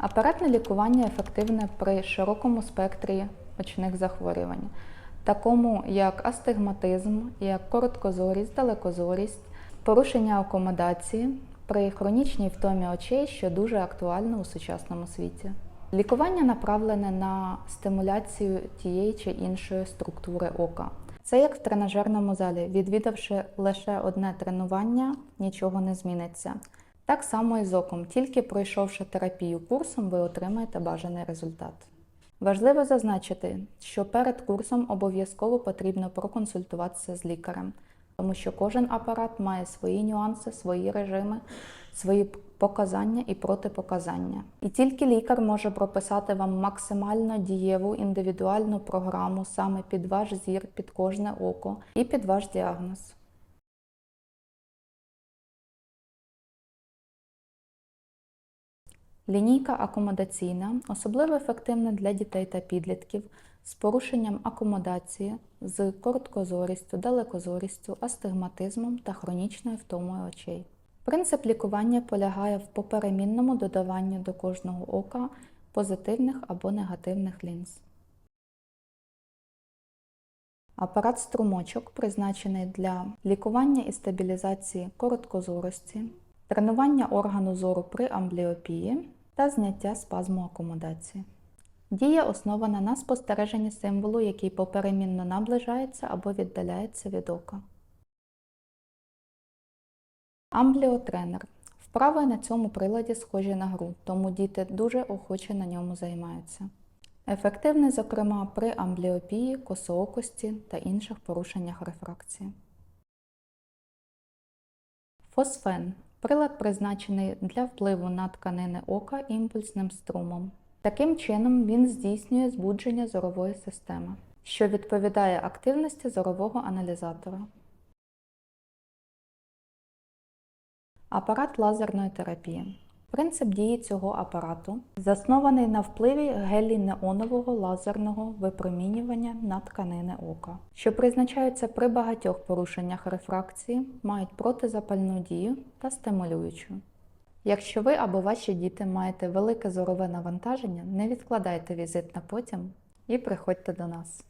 Апаратне лікування ефективне при широкому спектрі очних захворювань, такому як астигматизм, як короткозорість, далекозорість, порушення акомодації при хронічній втомі очей, що дуже актуально у сучасному світі. Лікування направлене на стимуляцію тієї чи іншої структури ока. Це як в тренажерному залі. Відвідавши лише одне тренування, нічого не зміниться. Так само і з оком, тільки пройшовши терапію курсом, ви отримаєте бажаний результат. Важливо зазначити, що перед курсом обов'язково потрібно проконсультуватися з лікарем, тому що кожен апарат має свої нюанси, свої режими, свої показання і протипоказання. І тільки лікар може прописати вам максимально дієву індивідуальну програму саме під ваш зір, під кожне око і під ваш діагноз. Лінійка акомодаційна особливо ефективна для дітей та підлітків з порушенням акомодації, з короткозорістю, далекозорістю, астигматизмом та хронічною втомою очей. Принцип лікування полягає в поперемінному додаванні до кожного ока позитивних або негативних лінз. Апарат струмочок призначений для лікування і стабілізації короткозорості, тренування органу зору при амбліопії та зняття спазму акомодації. Дія основана на спостереженні символу, який поперемінно наближається або віддаляється від ока. Амбліотренер. Вправи на цьому приладі схожі на гру, тому діти дуже охоче на ньому займаються. Ефективний, зокрема, при амбліопії, косоокості та інших порушеннях рефракції. Фосфен прилад призначений для впливу на тканини ока імпульсним струмом. Таким чином він здійснює збудження зорової системи, що відповідає активності зорового аналізатора. Апарат лазерної терапії. Принцип дії цього апарату заснований на впливі гелій-неонового лазерного випромінювання на тканини ока, що призначаються при багатьох порушеннях рефракції, мають протизапальну дію та стимулюючу. Якщо ви або ваші діти маєте велике зорове навантаження, не відкладайте візит на потім і приходьте до нас.